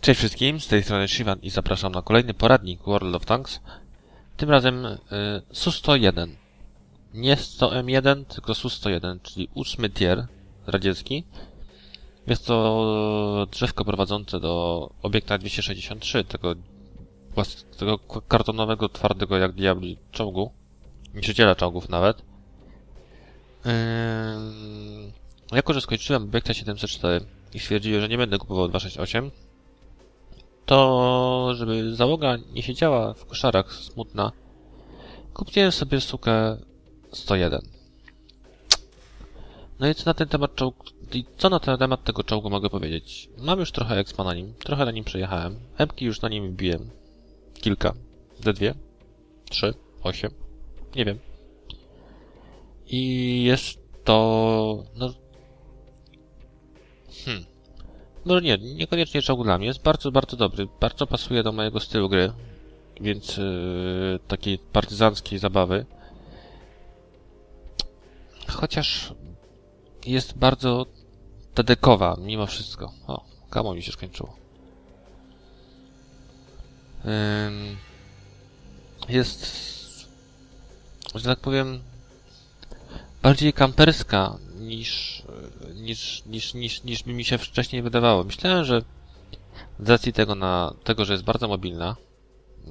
Cześć wszystkim, z tej strony Shivan i zapraszam na kolejny poradnik World of Tanks. Tym razem y, Su-101. Nie 100M1, tylko Su-101, czyli ósmy tier radziecki. Jest to drzewko prowadzące do obiekta 263, tego, tego kartonowego, twardego jak diabli czołgu. Niszczyciela czołgów nawet. Ym, jako, że skończyłem obiekta 704 i stwierdziłem, że nie będę kupował 268, to żeby załoga nie siedziała w koszarach smutna, kupiłem sobie sukę 101. No i co na ten temat czołg... I co na ten temat tego czołgu mogę powiedzieć? Mam już trochę expa na nim, trochę na nim przejechałem. Epki już na nim wbiłem. Kilka. Ze dwie. Trzy. Osiem. Nie wiem. I jest to... No... Hmm. Może nie, niekoniecznie czołg dla mnie. Jest bardzo, bardzo dobry. Bardzo pasuje do mojego stylu gry. Więc yy, takiej partyzanckiej zabawy. Chociaż jest bardzo tedekowa mimo wszystko. O, kamo mi się skończyło. Ym, jest, że tak powiem, bardziej kamperska niż, niż, niż, niż, niż mi się wcześniej wydawało. Myślałem, że z racji tego, na, tego, że jest bardzo mobilna,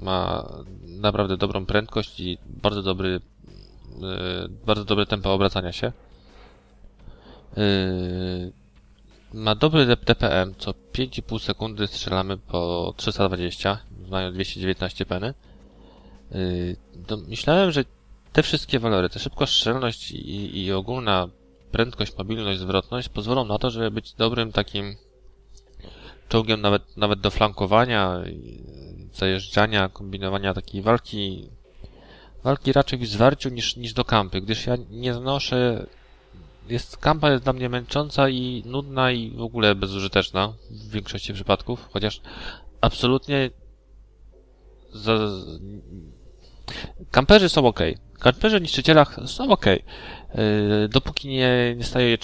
ma naprawdę dobrą prędkość i bardzo dobry, yy, bardzo dobre tempo obracania się. Yy, ma dobry DPM, co 5,5 sekundy strzelamy po 320, mają 219 peny. To myślałem, że te wszystkie walory, ta szybkostrzelność i, i ogólna prędkość, mobilność, zwrotność pozwolą na to, żeby być dobrym takim czołgiem nawet, nawet do flankowania, zajeżdżania, kombinowania takiej walki, walki raczej w zwarciu niż, niż do kampy, gdyż ja nie znoszę, jest, kampa jest dla mnie męcząca i nudna i w ogóle bezużyteczna w większości przypadków, chociaż absolutnie za, kamperzy są ok. Kamperzy w niszczycielach są ok. Yy, dopóki nie, nie staje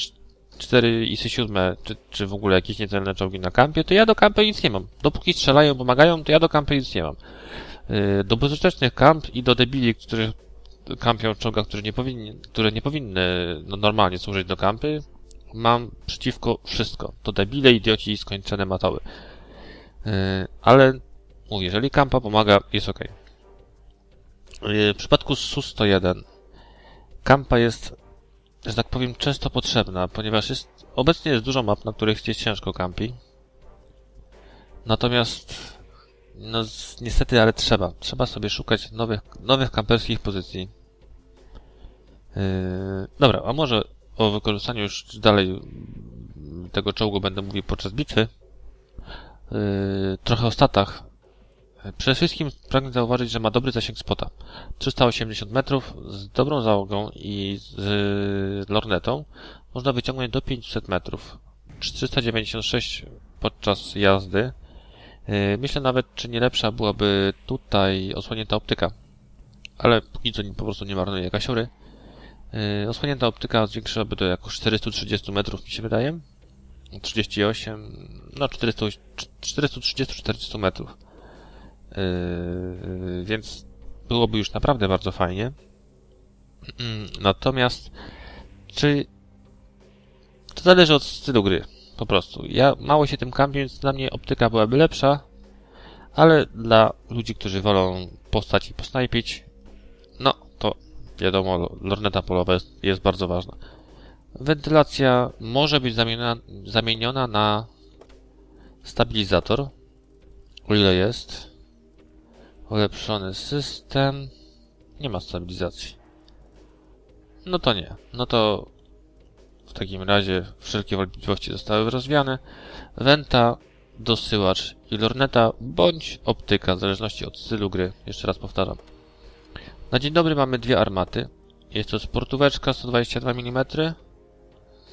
4 i 7, czy, czy w ogóle jakieś niecelne czołgi na kampie, to ja do kampy nic nie mam. Dopóki strzelają, pomagają, to ja do kampy nic nie mam. Yy, do bezużytecznych kamp i do debili, którzy kampią w czołgach, które nie powinny, które nie powinny no, normalnie służyć do kampy, mam przeciwko wszystko. To debile, idioci i skończone matoły. Yy, ale mówię, jeżeli kampa pomaga, jest ok. Yy, W przypadku SU-101 kampa jest, że tak powiem, często potrzebna, ponieważ jest, obecnie jest dużo map, na których jest ciężko kampi. Natomiast, no niestety, ale trzeba. Trzeba sobie szukać nowych, nowych kamperskich pozycji. Yy, dobra, a może o wykorzystaniu już dalej tego czołgu będę mówił podczas bitwy. Yy, trochę o statach. Przede wszystkim pragnę zauważyć, że ma dobry zasięg spota. 380 metrów z dobrą załogą i z lornetą można wyciągnąć do 500 metrów. 396 podczas jazdy. Yy, Myślę nawet, czy nie lepsza byłaby tutaj osłonięta optyka. Ale póki co po prostu nie marnuje kasiury. Yy, Osłonięta optyka zwiększyłaby to jakoś 430 metrów, mi się wydaje. 38, no 400, 430-40 metrów. Yy, więc byłoby już naprawdę bardzo fajnie. Mm, Natomiast, czy to zależy od stylu gry, po prostu. Ja mało się tym kampię, więc dla mnie optyka byłaby lepsza, ale dla ludzi, którzy wolą postać i posnajpić, no to wiadomo, lorneta polowa jest, jest bardzo ważna. Wentylacja może być zamieniona, zamieniona na stabilizator, o ile jest. Ulepszony system. Nie ma stabilizacji. No to nie. No to w takim razie wszelkie wątpliwości zostały rozwiane. Wenta, dosyłacz i lorneta bądź optyka, w zależności od stylu gry. Jeszcze raz powtarzam. Na dzień dobry mamy dwie armaty. Jest to sportóweczka 122 mm.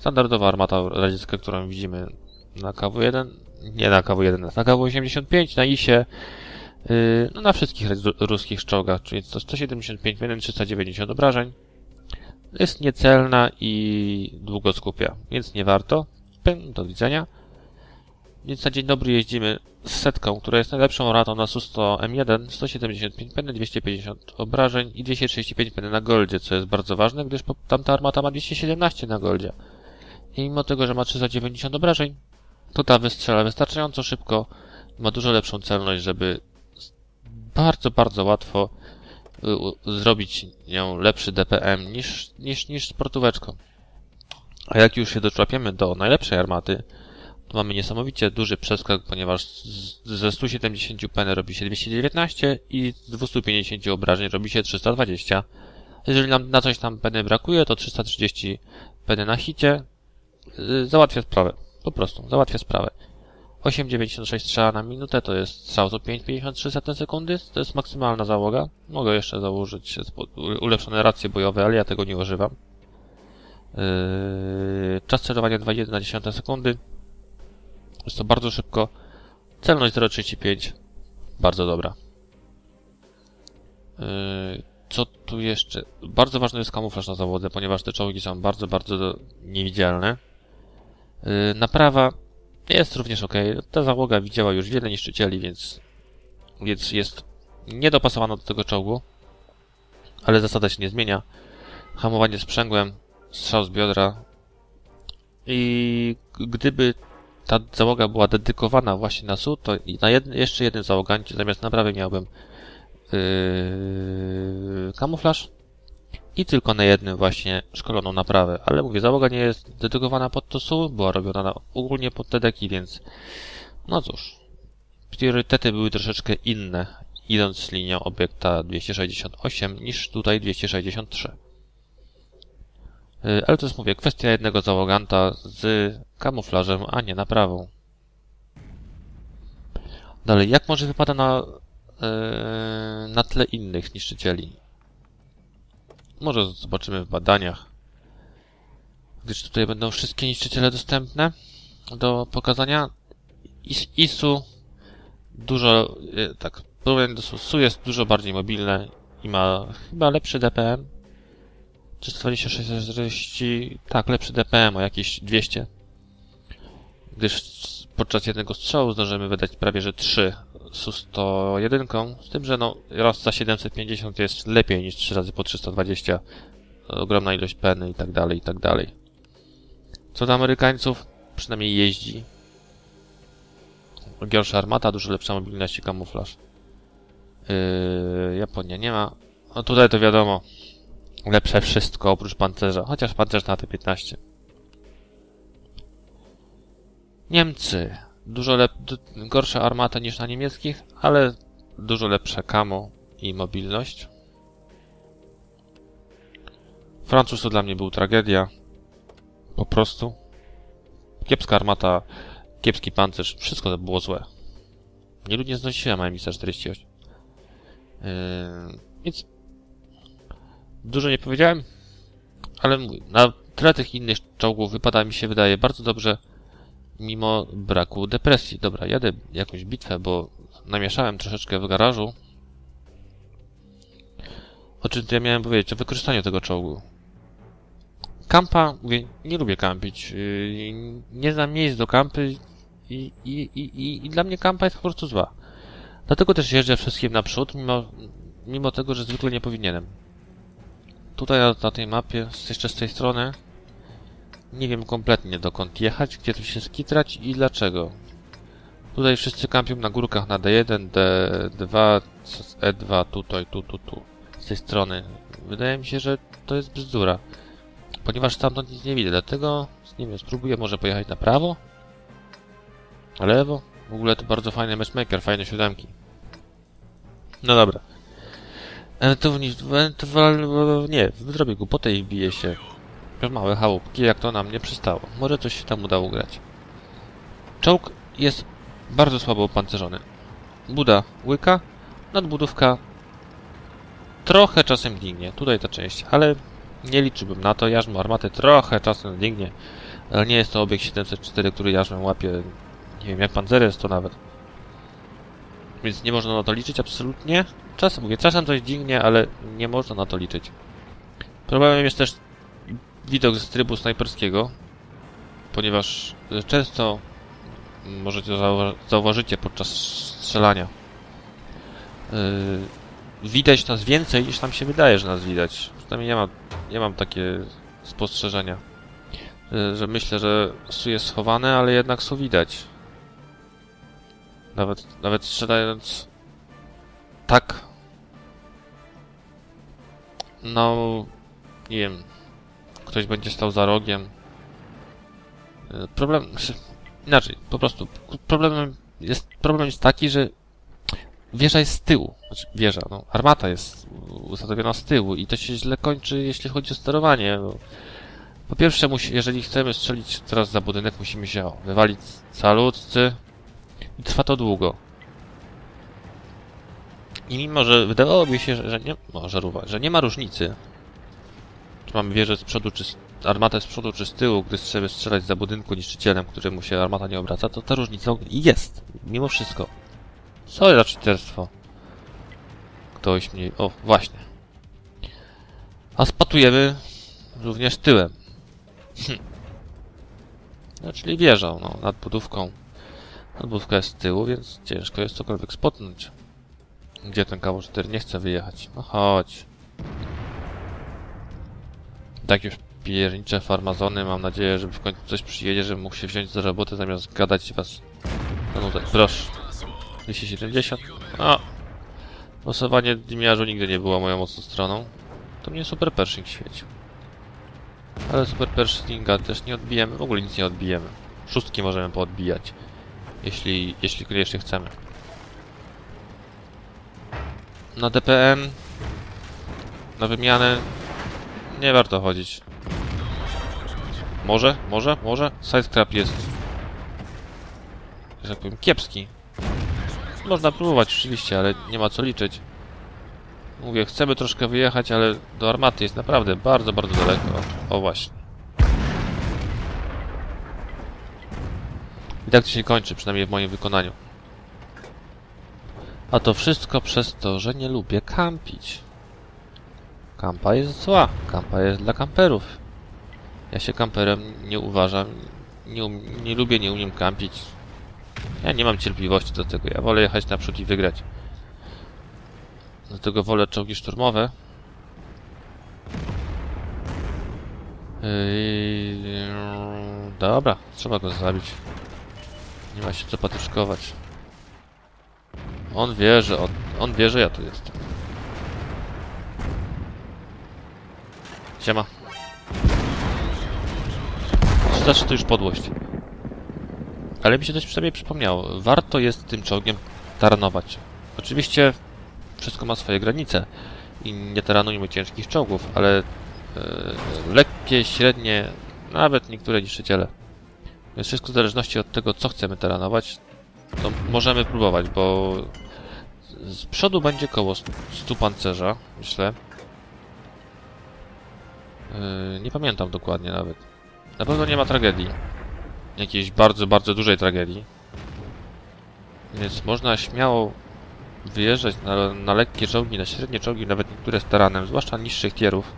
Standardowa armata radziecka, którą widzimy na KW1. Nie na KW1, na KW85, na ISie. Yy, no na wszystkich ru- ruskich czołgach, czyli to 175 mm, 390 obrażeń. Jest niecelna i długo skupia, więc nie warto. Pym, do widzenia. Więc na dzień dobry jeździmy z setką, która jest najlepszą ratą na SU-100 M1, 175 peny, 250 obrażeń i 235 peny na goldzie, co jest bardzo ważne, gdyż tamta armata ma 217 na goldzie. I mimo tego, że ma 390 obrażeń, to ta wystrzela wystarczająco szybko, ma dużo lepszą celność, żeby bardzo, bardzo łatwo y, zrobić nią lepszy DPM niż, niż, niż sportóweczką. A jak już się doczapiemy do najlepszej armaty, to mamy niesamowicie duży przeskok, ponieważ ze 170 peny robi się 219 i z 250 obrażeń robi się 320. Jeżeli nam na coś tam peny brakuje, to 330 peny na hicie yy, załatwia sprawę. Po prostu, załatwia sprawę. 8,96 strzała na minutę to jest strzał co 5,53 sekundy. To jest maksymalna załoga. Mogę jeszcze założyć ulepszone racje bojowe, ale ja tego nie używam. Yy, czas celowania 2,1 sekundy. Jest to bardzo szybko. Celność 0,35. Bardzo dobra. Yy, co tu jeszcze? Bardzo ważny jest kamuflaż na zawodze, ponieważ te czołgi są bardzo, bardzo niewidzialne. Yy, naprawa jest również ok. Ta załoga widziała już wiele niszczycieli, więc, więc jest niedopasowana do tego czołgu. Ale zasada się nie zmienia. Hamowanie sprzęgłem, strzał z biodra. I gdyby ta załoga była dedykowana właśnie na SU, to na jeszcze jeden załogancie zamiast naprawy miałbym yy, kamuflaż i tylko na jednym właśnie szkoloną naprawę. Ale mówię, załoga nie jest dedykowana pod to SU, była robiona na, ogólnie pod te deki, więc no cóż, priorytety były troszeczkę inne, idąc linią obiekta 268 niż tutaj 263. Y, ale to jest, mówię, kwestia jednego załoganta z kamuflażem, a nie naprawą. Dalej, jak może wypada na, yy, na tle innych niszczycieli? Może zobaczymy w badaniach. Gdyż tutaj będą wszystkie niszczyciele dostępne do pokazania. Is ISU dużo, yy, tak, porównanie do SU jest dużo bardziej mobilne i ma chyba lepszy DPM 326, 40, tak, lepszy DPM o jakieś 200. Gdyż podczas jednego strzału zdążymy wydać prawie, że 3 SU-101, z tym, że no, raz za 750 jest lepiej niż 3 razy po 320. Ogromna ilość peny i tak dalej, i tak dalej. Co do Amerykańców, przynajmniej jeździ. Gorsza armata, dużo lepsza mobilność i kamuflaż. Yy, Japonia nie ma. No tutaj to wiadomo, Lepsze wszystko oprócz pancerza, chociaż pancerz na T-15. Niemcy. Dużo lep gorsza armata niż na niemieckich, ale dużo lepsze kamo i mobilność. Francuz to dla mnie był tragedia. Po prostu. Kiepska armata, kiepski pancerz, wszystko to było złe. Nie ludzie znosiłem AMX-48. Yy, więc Dużo nie powiedziałem, ale na tle tych innych czołgów wypada mi się wydaje bardzo dobrze, mimo braku depresji. Dobra, jadę jakąś bitwę, bo namieszałem troszeczkę w garażu. O czym ja miałem powiedzieć? O wykorzystaniu tego czołgu. Kampa, mówię, nie lubię kampić. Yy, nie znam miejsc do kampy i, i, i, i dla mnie kampa jest po prostu zła. Dlatego też jeżdżę wszystkim naprzód, mimo, mimo tego, że zwykle nie powinienem. Tutaj na tej mapie, jeszcze z tej strony, nie wiem kompletnie dokąd jechać, gdzie tu się skitrać i dlaczego. Tutaj wszyscy kampią na górkach na D1, D2, E2, tutaj, tu, tu, tu. Z tej strony. Wydaje mi się, że to jest bzdura. Ponieważ stamtąd nic nie widzę, dlatego, nie wiem, spróbuję może pojechać na prawo? Na lewo? W ogóle to bardzo fajny matchmaker, fajne siódemki. No dobra. Ewentualnie, nie, zrobię głupotę i bije się małe chałupki, jak to nam nie przystało. Może coś się tam uda ugrać. Czołg jest bardzo słabo opancerzony. Buda łyka, nadbudówka trochę czasem dźwignie. Tutaj ta część, ale nie liczyłbym na to. Jarzmo armaty trochę czasem dźwignie. Ale nie jest to obiekt 704, który jarzmem łapie, nie wiem, jak pancery jest to nawet. Więc nie można na to liczyć absolutnie. Czasem mówię, czasem coś dźwignie, ale nie można na to liczyć. Problemem jest też widok z trybu snajperskiego, ponieważ często możecie zauwa zauważycie podczas strzelania. Yy, widać nas więcej niż nam się wydaje, że nas widać. Przynajmniej ja mam, ja mam takie spostrzeżenia. Yy, że myślę, że su jest schowane, ale jednak su widać. Nawet, nawet strzelając tak. No, nie wiem. Ktoś będzie stał za rogiem. Yy, Problem. Inaczej, po prostu. Problemem jest, problem jest taki, że wieża jest z tyłu. Znaczy, wieża, no, armata jest ustawiona z tyłu i to się źle kończy, jeśli chodzi o sterowanie. No. Po pierwsze, musi, jeżeli chcemy strzelić teraz za budynek, musimy się o, wywalić calutcy i trwa to długo. I mimo, że wydawałoby się, że, że nie, że nie ma różnicy, mamy wieżę z przodu, czy z, armatę z przodu, czy z tyłu, gdy trzeba strzelać za budynku niszczycielem, któremu się armata nie obraca, to ta różnica jest, mimo wszystko. Co za czyterstwo? Ktoś mnie... O, właśnie. A spatujemy również tyłem. Hm. No, czyli wieżą, no, nad budówką. Nadbudówka jest z tyłu, więc ciężko jest cokolwiek spotnąć. Gdzie ten 4 nie chce wyjechać? No chodź. Tak już piernicze farmazony, mam nadzieję, że w końcu coś przyjedzie, żebym mógł się wziąć za robotę zamiast gadać was... No, tak, proszę. 270. A. Losowanie dymiarzu nigdy nie było moją mocną stroną. To mnie Super Pershing świecił. Ale Super Pershinga też nie odbijemy. W ogóle nic nie odbijemy. Szóstki możemy poodbijać. Jeśli, jeśli koniecznie chcemy. Na DPM. Na wymianę. Nie warto chodzić. Może, może, może. Sidescrap jest... Że tak powiem, kiepski. Można próbować oczywiście, ale nie ma co liczyć. Mówię, chcemy troszkę wyjechać, ale do armaty jest naprawdę bardzo, bardzo daleko. O właśnie. I tak to się kończy, przynajmniej w moim wykonaniu. A to wszystko przez to, że nie lubię kampić. Kampa jest zła. Kampa jest dla kamperów. Ja się kamperem nie uważam. Nie, um nie lubię, nie umiem kampić. Ja nie mam cierpliwości do tego. Ja wolę jechać naprzód i wygrać. Dlatego wolę czołgi szturmowe. Yy, dobra, trzeba go zabić. Nie ma się co patyczkować. On wie, że on, on wie, że ja tu jestem. Siema. Znaczy to już podłość. Ale mi się coś przynajmniej przypomniało. Warto jest tym czołgiem taranować. Oczywiście wszystko ma swoje granice i nie taranujmy ciężkich czołgów, ale e, lekkie, średnie, nawet niektóre niszczyciele. Więc wszystko w zależności od tego, co chcemy taranować, to możemy próbować, bo z przodu będzie koło 100 pancerza, myślę. Yy, nie pamiętam dokładnie nawet. Na pewno nie ma tragedii. Jakiejś bardzo, bardzo dużej tragedii. Więc można śmiało wyjeżdżać na, na lekkie czołgi, na średnie czołgi, nawet niektóre z taranem, zwłaszcza niższych tierów.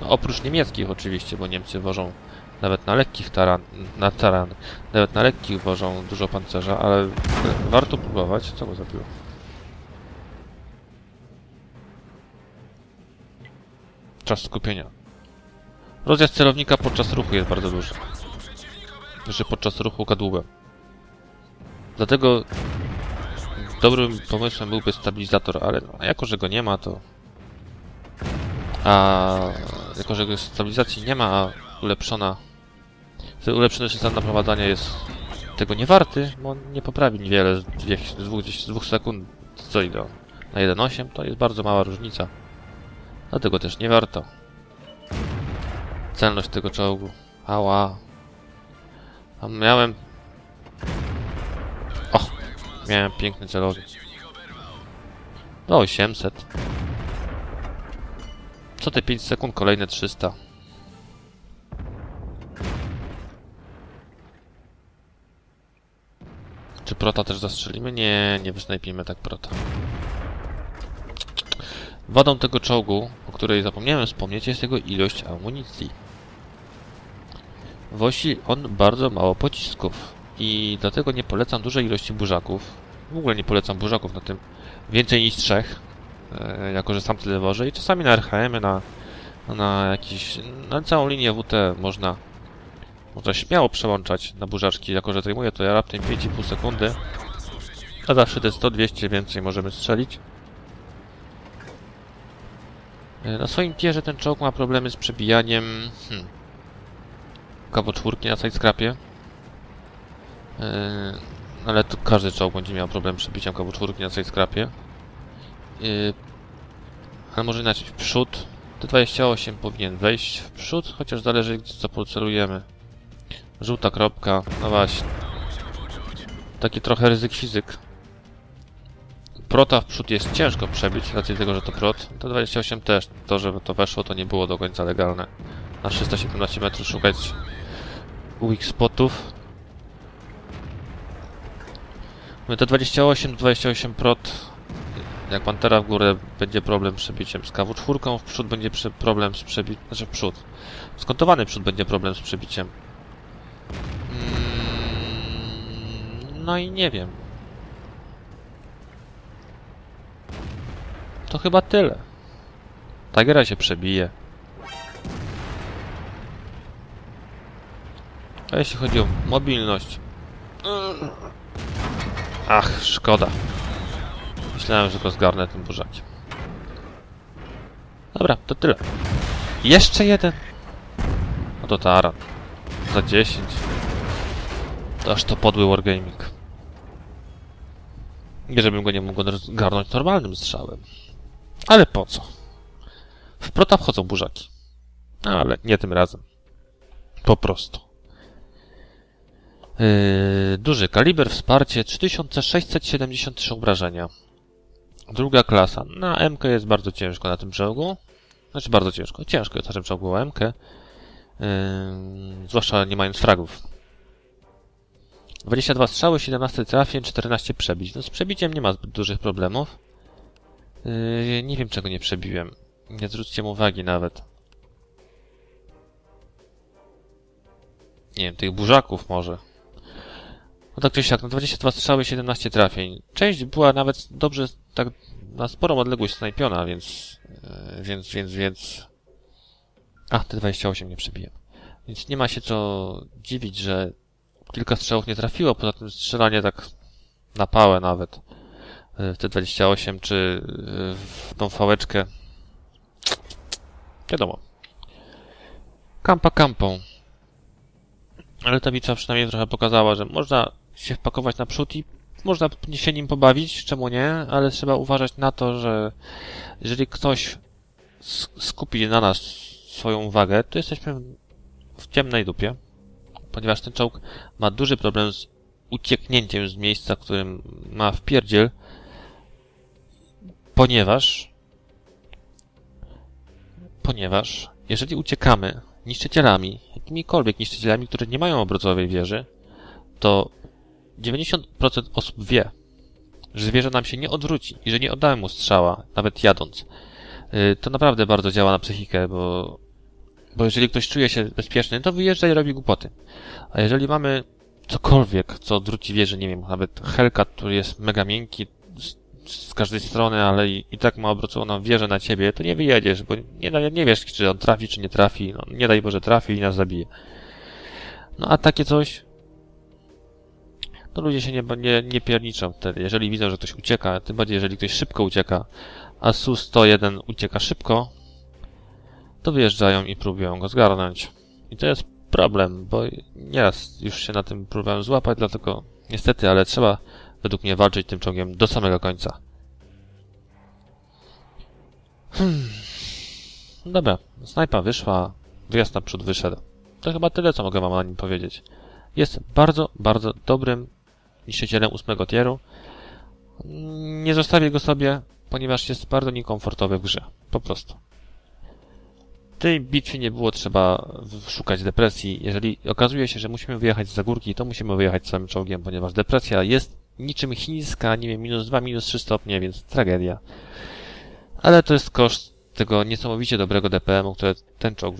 No, oprócz niemieckich oczywiście, bo Niemcy wożą nawet na lekkich taran, na taran, nawet na lekkich wożą dużo pancerza, ale warto próbować. Co go zabiło? Czas skupienia. Rozjazd celownika podczas ruchu jest bardzo duży. Że podczas ruchu kadłubem. Dlatego dobrym pomysłem byłby stabilizator, ale no, jako, że go nie ma, to... A jako, że stabilizacji nie ma, a ulepszona... Ulepszony system naprowadzania jest tego nie warty, bo on nie poprawi niewiele z, dwie, z, dwóch, z dwóch sekund co i do na 1.8, to jest bardzo mała różnica. Dlatego też nie warto. Celność tego czołgu. Ała. A miałem... O! Miałem piękny celownik. Do 800. Co te 5 sekund? Kolejne 300. Czy prota też zastrzelimy? Nie, nie wysnajpimy tak prota. Wadą tego czołgu, o której zapomniałem wspomnieć, jest jego ilość amunicji. Wosi on bardzo mało pocisków. i dlatego nie polecam dużej ilości burzaków. W ogóle nie polecam burzaków na tym więcej niż trzech, e, jako że sam tyle wożę i czasami na RHM, na, na jakiś, na całą linię WT można, można śmiało przełączać na burzaczki, jako że zajmuje to ja raptem 5,5 sekundy, a zawsze te 100-200 więcej możemy strzelić. E, Na swoim tierze ten czołg ma problemy z przebijaniem hmm, kawo czwórki na sidescrapie. Yy, ale to każdy czołg będzie miał problem z przebiciem kawu czwórki na sidescrapie. Yy, ale może inaczej, w przód. T28 powinien wejść w przód, chociaż zależy co pocelujemy. Żółta kropka, no właśnie. Taki trochę ryzyk fizyk. Prota w przód jest ciężko przebić, z racji tego, że to prot. T28 też. To, że to weszło, to nie było do końca legalne. Na 317 metrów szukać weak spotów. My to 28, 28 prot. Jak Pantera w górę będzie problem z przebiciem z KW4, w przód będzie problem z przebiciem, znaczy w przód. Skontowany przód będzie problem z przebiciem. Mm, no i nie wiem. To chyba tyle. Tigera się przebije. A jeśli chodzi o mobilność... Ach, szkoda. Myślałem, że go zgarnę tym burzakiem. Dobra, to tyle. Jeszcze jeden. No to taran. Za 10. To aż to podły wargaming. Nie, żebym go nie mógł zgarnąć normalnym strzałem. Ale po co? W prota wchodzą burzaki. No, ale nie tym razem. Po prostu. Yy, duży kaliber, wsparcie 3673 obrażenia. Druga klasa. Na MK jest bardzo ciężko na tym czołgu. Znaczy bardzo ciężko. Ciężko jest na tym o MK. Yy, zwłaszcza nie mając fragów. 22 strzały, 17 trafień, 14 przebić. No z przebiciem nie ma zbyt dużych problemów. Yy, nie wiem czego nie przebiłem. Nie zwróćcie mu uwagi nawet. Nie wiem, tych burzaków może. No tak czy siak, no 22 strzały, 17 trafień. Część była nawet dobrze, tak na sporą odległość snajpiona, więc, yy, więc, więc, więc... A, te 28 nie przebiłem. Więc nie ma się co dziwić, że kilka strzałów nie trafiło, poza tym strzelanie tak na pałę nawet w te 28 czy yy, w tą fałeczkę. Wiadomo. Kampa kampą. Ale ta bitwa przynajmniej trochę pokazała, że można się wpakować naprzód i można się nim pobawić, czemu nie, ale trzeba uważać na to, że jeżeli ktoś skupi na nas swoją uwagę, to jesteśmy w ciemnej dupie, ponieważ ten czołg ma duży problem z ucieknięciem z miejsca, którym ma wpierdziel, ponieważ ponieważ jeżeli uciekamy niszczycielami, jakimikolwiek niszczycielami, którzy nie mają obrocowej wieży, to 90% osób wie, że zwierzę nam się nie odwróci i że nie oddamy mu strzała, nawet jadąc. To naprawdę bardzo działa na psychikę, bo, bo jeżeli ktoś czuje się bezpieczny, to wyjeżdża i robi głupoty. A jeżeli mamy cokolwiek, co odwróci wieżę, nie wiem, nawet Hellcat, który jest mega miękki z, z każdej strony, ale i, i tak ma obrocowaną wieżę na ciebie, to nie wyjedziesz, bo nie, nie wiesz, czy on trafi, czy nie trafi. No, nie daj Boże trafi i nas zabije. No a takie coś, to ludzie się nie, nie, nie pierniczą wtedy. Jeżeli widzą, że ktoś ucieka, tym bardziej jeżeli ktoś szybko ucieka, a Su-101 ucieka szybko, to wyjeżdżają i próbują go zgarnąć. I to jest problem, bo nieraz już się na tym próbowałem złapać, dlatego niestety, ale trzeba według mnie walczyć tym czołgiem do samego końca. Hmm. Dobra, snajpa wyszła, wyjazd naprzód wyszedł. To chyba tyle, co mogę wam o nim powiedzieć. Jest bardzo, bardzo dobrym niszczycielem ósmego tieru. Nie zostawię go sobie, ponieważ jest bardzo niekomfortowy w grze. Po prostu. W tej bitwie nie było trzeba szukać depresji. Jeżeli okazuje się, że musimy wyjechać z górki, to musimy wyjechać całym czołgiem, ponieważ depresja jest niczym chińska, nie wiem, minus 2, minus 3 stopnie, więc tragedia. Ale to jest koszt tego niesamowicie dobrego DPM-u, które ten czołg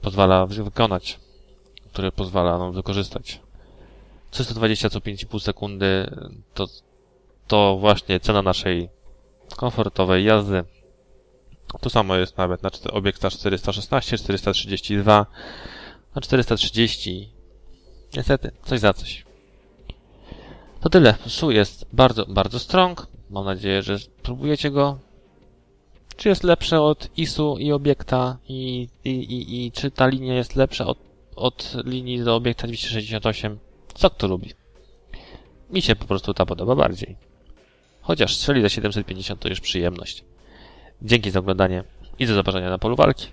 pozwala wykonać, który pozwala nam wykorzystać. 320 co 5,5 sekundy to, to właśnie cena naszej komfortowej jazdy. To samo jest nawet na obiekt na 416, 432, na 430. Niestety, coś za coś. To tyle. SU jest bardzo, bardzo strong. Mam nadzieję, że spróbujecie go. Czy jest lepsze od ISU i obiekta i, i, i, i czy ta linia jest lepsza od, od linii do obiekta 268? Co kto lubi? Mi się po prostu ta podoba bardziej. Chociaż strzeli za 750 to już przyjemność. Dzięki za oglądanie i do zobaczenia na polu walki.